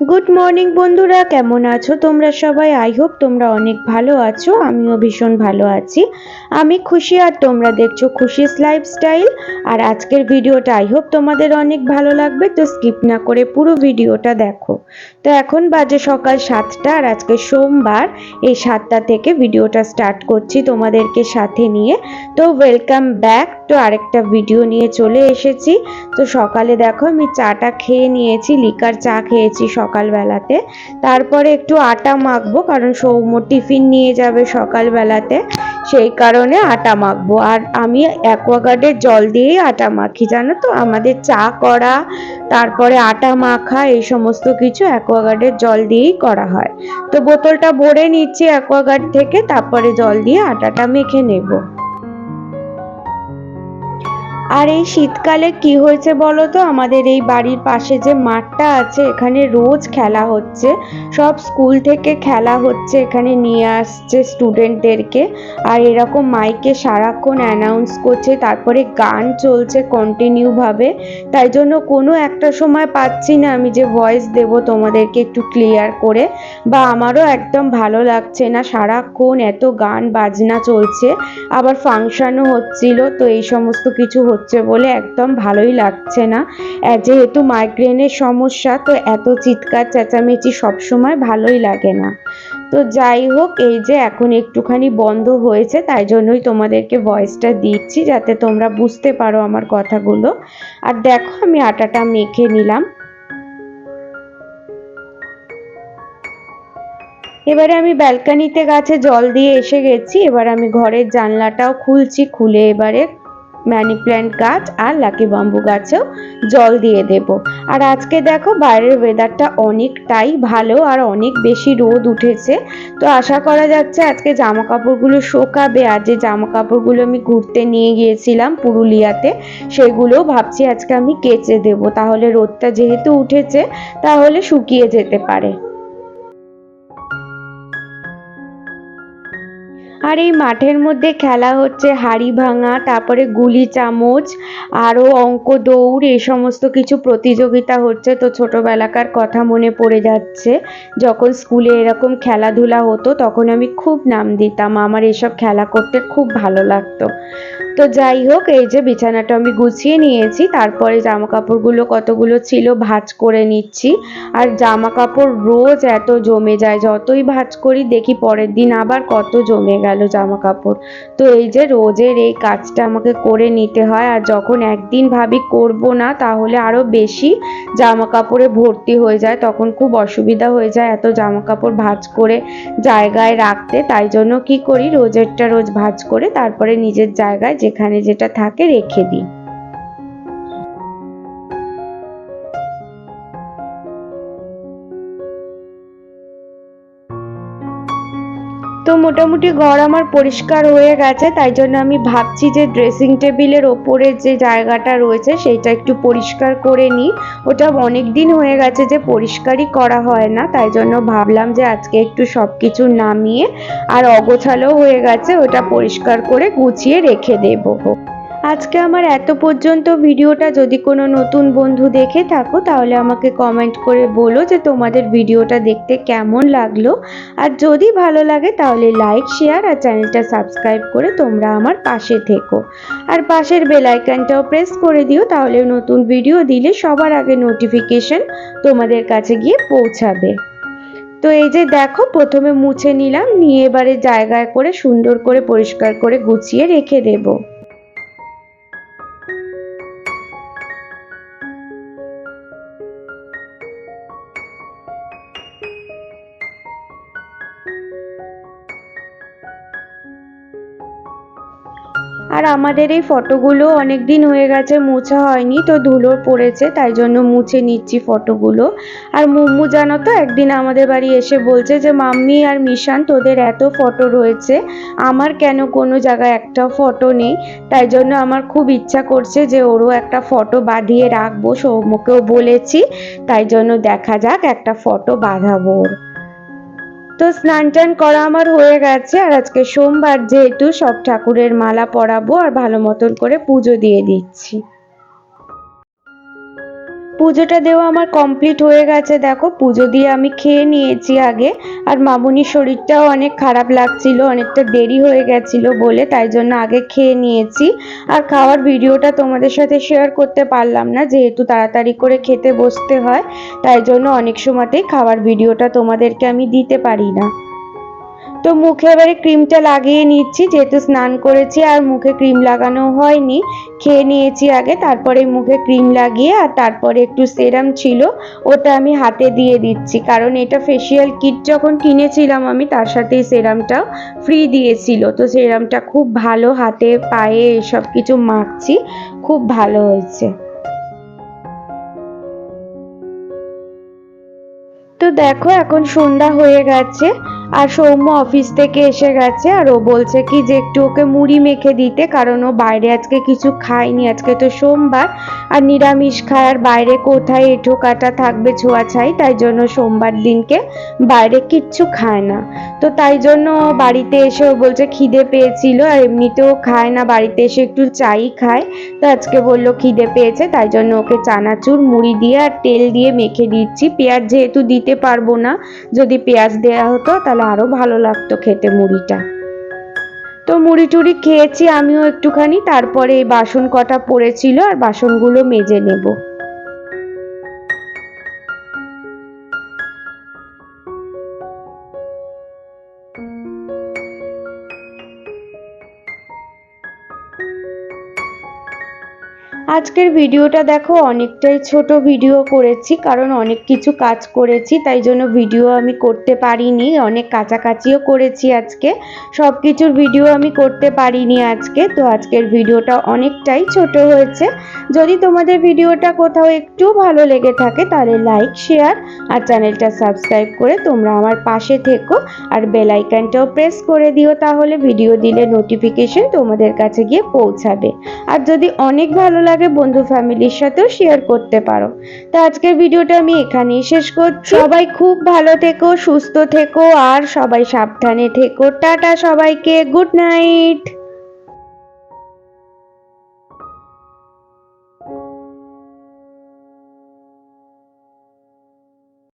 Good morning বন্ধুরা। কেমন আছো তোমরা সবাই? আই হোপ তোমরা অনেক ভালো আছো। আমিও ভীষণ ভালো আছি। আমি খুশি আর তোমরা দেখছ খুশিস লাইফস্টাইল আর আজকের ভিডিওটা আই হোপ তোমাদের অনেক ভালো লাগবে, তো স্কিপ না করে পুরো ভিডিওটা দেখো। তো এখন বাজে সকাল সাতটা, আর আজকে সোমবার, এই সাতটা থেকে ভিডিওটা স্টার্ট করছি তোমাদেরকে সাথে নিয়ে। তো ওয়েলকাম ব্যাক তো আরেকটা ভিডিও নিয়ে চলে এসেছি। তো সকালে দেখো আমি চাটা খেয়ে নিয়েছি, লিকার চা খেয়েছি সকালবেলাতে। তারপরে একটু আটা মাখবো, কারণ সৌম্য টিফিন নিয়ে যাবে সকালবেলাতে। সেই কারণে আটা মাখবো। আর আমি অ্যাকোয়াগার্ডের জল দিয়েই আটা মাখি, জানো তো? আমাদের চা করা, তারপরে আটা মাখা, এই সমস্ত কিছু অ্যাকোয়াগার্ডের জল দিয়েই করা হয়। তো বোতলটা ভরে নিচ্ছি অ্যাকোয়াগার্ড থেকে, তারপরে জল দিয়ে আটাটা মেখে নেব। আর এই শীতকালে কি হয়েছে বলো তো? আমাদের এই বাড়ির পাশে যে মাঠটা আছে, এখানে রোজ খেলা হচ্ছে। সব স্কুল থেকে খেলা হচ্ছে, এখানে নিয়ে আসছে স্টুডেন্টদেরকে। আর এরকম মাইকে সারাক্ষণ অ্যানাউন্স করছে, তারপরে গান চলছে কন্টিনিউভাবে তাই জন্য কোনো একটা সময় পাচ্ছি না, আমি যে ভয়েস দেব তোমাদেরকে একটু ক্লিয়ার করে। বা আমারও একদম ভালো লাগছে না, সারাক্ষণ এত গান বাজনা চলছে। আবার ফাংশনও হচ্ছিল, তো এই সমস্ত কিছু হচ্ছে বলে একদম ভালোই লাগছে না। যেহেতু মাইগ্রেনের সমস্যা, তো এত চিৎকার, চেঁচামেচি সবসময় ভালোই লাগে না। তো যাই হোক, এই যে এখন একটুখানি বন্ধ হয়েছে, তাই জন্যই তোমাদেরকে ভয়েসটা দিচ্ছি, যাতে তোমরা বুঝতে পারো আমার কথাগুলো। আর দেখো, আমি আটাটা মেখে নিলাম। এবারে আমি ব্যালকানিতে গাছে জল দিয়ে এসে গেছি, এবার আমি ঘরের জানলাটাও খুলছি, খুলে এবারে মানি প্ল্যান্ট গাছ আর লাকি বাম্বু গাছেও জল দিয়ে দেব। আর আজকে দেখো বাইরের ওয়েদারটা অনেকটাই ভালো আর অনেক বেশি রোদ উঠেছে। তো আশা করা যাচ্ছে আজকে জামা কাপড়গুলো শোকাবে। আর যে জামা কাপড়গুলো আমি ঘুরতে নিয়ে গিয়েছিলাম পুরুলিয়াতে, সেগুলোও ভাবছি আজকে আমি কেচে দেব। তাহলে রোদটা যেহেতু উঠেছে, তাহলে শুকিয়ে যেতে পারে। আর এই মাঠের মধ্যে খেলা হচ্ছে, হাড়ি ভাঙা, তারপরে গুলি চামচ আরও অঙ্ক দৌড়, এই সমস্ত কিছু প্রতিযোগিতা হচ্ছে। তো ছোটোবেলাকার কথা মনে পড়ে যাচ্ছে, যখন স্কুলে এরকম খেলাধুলা হতো, তখন আমি খুব নাম দিতাম। আমার এসব খেলা করতে খুব ভালো লাগতো। তো যাই হোক, এই যে বিছানাটা আমি গুছিয়ে নিয়েছি, তারপরে জামা কাপড়গুলো কতগুলো ছিল ভাজ করে নিচ্ছি। আর জামা কাপড় রোজ এত জমে যায়, যতই ভাজ করি দেখি পরের দিন আবার কত জমে গেল জামা কাপড় তো এই যে রোজের এই কাজটা আমাকে করে নিতে হয়, আর যখন একদিন ভাবি করব না, তাহলে আরও বেশি জামা কাপড়ে ভর্তি হয়ে যায়, তখন খুব অসুবিধা হয়ে যায় এত জামা কাপড় ভাজ করে জায়গায় রাখতে। তাই জন্য কি করি, রোজেরটা রোজ ভাজ করে তারপরে নিজের জায়গায় যেখানে যেটা থাকে রেখে দিই। তো মোটামুটি ঘর আমার পরিষ্কার হয়ে গেছে, তাই জন্য আমি ভাবছি যে ড্রেসিং টেবিলের ওপরে যে জায়গাটা রয়েছে সেইটা একটু পরিষ্কার করে নিই। ওটা অনেক দিন হয়ে গেছে যে পরিষ্কারই করা হয় না, তাই জন্য ভাবলাম যে আজকে একটু সব কিছু নামিয়ে আর অগোছালো হয়ে গেছে, ওটা পরিষ্কার করে গুছিয়ে রেখে দেবো। আজকে আমার এত পর্যন্ত ভিডিওটা যদি কোনো নতুন বন্ধু দেখে থাকো, তাহলে আমাকে কমেন্ট করে বলো যে তোমাদের ভিডিওটা দেখতে কেমন লাগল। আর যদি ভালো লাগে, তাহলে লাইক শেয়ার আর চ্যানেলটা সাবস্ক্রাইব করে তোমরা আমার পাশে থেকো। আর পাশের বেল আইকনটাও প্রেস করে দিও, তাহলে নতুন ভিডিও দিলে সবার আগে নোটিফিকেশন তোমাদের কাছে গিয়ে পৌঁছাবে। তো এই যে দেখো, প্রথমে মুছে নিলাম, নিয়ে এবারে জায়গায় করে সুন্দর করে পরিষ্কার করে গুছিয়ে রেখে দেবো। আর আমাদের এই ফটোগুলো অনেক দিন হয়ে গেছে, মোছা হয়নি, তো ধুলো পড়েছে, তাই জন্য মুছে নিচ্ছি ফটোগুলো। আর মুম্মু জানো তো, একদিন আমাদের বাড়ি এসে বলছে যে, মাম্মি আর মিশান, তোদের এত ফটো রয়েছে, আমার কেন কোনো জায়গায় একটা ফটো নেই? তাই জন্য আমার খুব ইচ্ছা করছে যে, ওরও একটা ফটো বাঁধিয়ে রাখব, সৌম্যকেও বলেছি, তাই জন্য দেখা যাক একটা ফটো বাঁধাবো ওর। তো স্নান টান করা আমার হয়ে গেছে। আর আজকে সোমবার যেহেতু সব ঠাকুরের মালা পরাবো আর ভালো মতন করে পুজো দিয়ে দিচ্ছি। পুজোটা দেওয়া আমার কমপ্লিট হয়ে গেছে। দেখো, পুজো দিয়ে আমি খেয়ে নিয়েছি আগে। আর মামুনির শরীরটাও অনেক খারাপ লাগছিল, অনেকটা দেরি হয়ে গেছিল বলে, তাই জন্য আগে খেয়ে নিয়েছি। আর খাওয়ার ভিডিওটা তোমাদের সাথে শেয়ার করতে পারলাম না, যেহেতু তাড়াতাড়ি করে খেতে বসতে হয়, তাই জন্য অনেক সময়তেই খাওয়ার ভিডিওটা তোমাদেরকে আমি দিতে পারি না। তো মুখে এবারে ক্রিমটা লাগিয়ে নিচ্ছি, যেহেতু স্নান করেছি আর মুখে ক্রিম লাগানো হয়নি। খেয়ে নিয়েছি আগে, তারপরে মুখে ক্রিম লাগিয়ে আর তারপরে একটু সেরাম ছিল, ওটা আমি হাতে দিয়ে দিচ্ছি। কারণ এটা ফেসিয়াল কিট যখন কিনেছিলাম আমি, তার সাথে সেরামটাও ফ্রি দিয়েছিল। তো সেরামটা খুব ভালো হাতে, পায়ে এসব কিছু মাখছি, খুব ভালো হয়েছে। তো দেখো এখন সন্ধ্যা হয়ে গেছে আর সৌম্য অফিস থেকে এসে গেছে আর ও বলছে কি যে একটু ওকে মুড়ি মেখে দিতে, কারণ ও বাইরে আজকে কিছু খায়নি। আজকে তো সোমবার আর নিরামিষ খায়, আর বাইরে কোথায় এঁঠো কাটা থাকবে ছোঁয়া ছাই, তাই জন্য সোমবার দিনকে বাইরে কিচ্ছু খায় না। তো তাই জন্য বাড়িতে এসে ও বলছে খিদে পেয়েছিল, আর এমনিতেও খায় না, বাড়িতে এসে একটু চাই খায়। তো আজকে বলল খিদে পেয়েছে, তাই জন্য ওকে চানাচুর, মুড়ি দিয়ে আর তেল দিয়ে মেখে দিচ্ছি। পেঁয়াজ যেহেতু দিতে পারব না, যদি পেঁয়াজ দেওয়া হতো তাহলে আরও ভালো লাগতো খেতে মুড়িটা। তো মুড়ি টুড়ি খেয়েছি, আমিও একটুখানি, তারপরে এই বাসন কটা পড়েছিল আর বাসনগুলো মেজে নেব। আজকের ভিডিওটা দেখো, অনেকটাই ছোট ভিডিও করেছি, কারণ অনেক কিছু কাজ করেছি, তাই জন্য ভিডিও আমি করতে পারিনি, অনেক কাছাকাছিও করেছি আজকে। সব কিছুর ভিডিও আমি করতে পারিনি আজকে, তো আজকের ভিডিওটা অনেকটাই ছোট হয়েছে। যদি তোমাদের ভিডিওটা কোথাও একটু ভালো লেগে থাকে, তাহলে লাইক শেয়ার আর চ্যানেলটা সাবস্ক্রাইব করে তোমরা আমার পাশে থেকো আর বেল আইকনটাও প্রেস করে দিও, তাহলে ভিডিও দিলে নোটিফিকেশন তোমাদের কাছে গিয়ে পৌঁছাবে। আর যদি অনেক ভালো লাগে বন্ধু ফ্যামিলির সাথেও শেয়ার করতে পারো। তো আজকের ভিডিওটা আমি এখানেই শেষ করছি। সবাই খুব ভালো থেকো, সুস্থ থেকো, আর সবাই সাবধানে থেকো। টাটা সবাইকে, গুড নাইট!